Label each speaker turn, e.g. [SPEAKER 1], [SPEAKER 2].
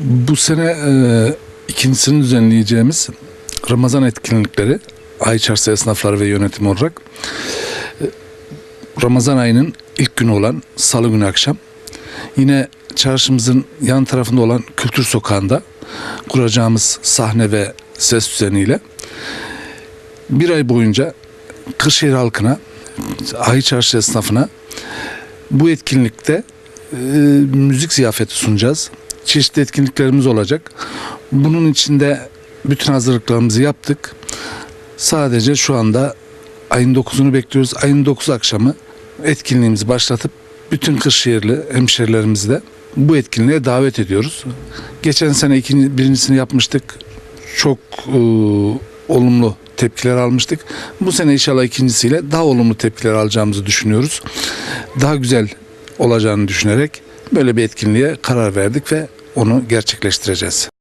[SPEAKER 1] Bu sene e, ikincisini düzenleyeceğimiz Ramazan etkinlikleri Ay Çarşı esnafları ve yönetimi olarak e, Ramazan ayının ilk günü olan Salı günü akşam yine çarşımızın yan tarafında olan Kültür Sokağı'nda kuracağımız sahne ve ses düzeniyle bir ay boyunca Kırşehir halkına, Ay Çarşı esnafına bu etkinlikte e, müzik ziyafeti sunacağız. Çeşitli etkinliklerimiz olacak. Bunun içinde bütün hazırlıklarımızı yaptık. Sadece şu anda ayın 9'unu bekliyoruz. Ayın 9 akşamı etkinliğimizi başlatıp bütün Kırşehirli hemşerilerimizi de bu etkinliğe davet ediyoruz. Geçen sene ikinci, birincisini yapmıştık. Çok e, olumlu tepkiler almıştık. Bu sene inşallah ikincisiyle daha olumlu tepkiler alacağımızı düşünüyoruz. Daha güzel olacağını düşünerek böyle bir etkinliğe karar verdik ve onu gerçekleştireceğiz.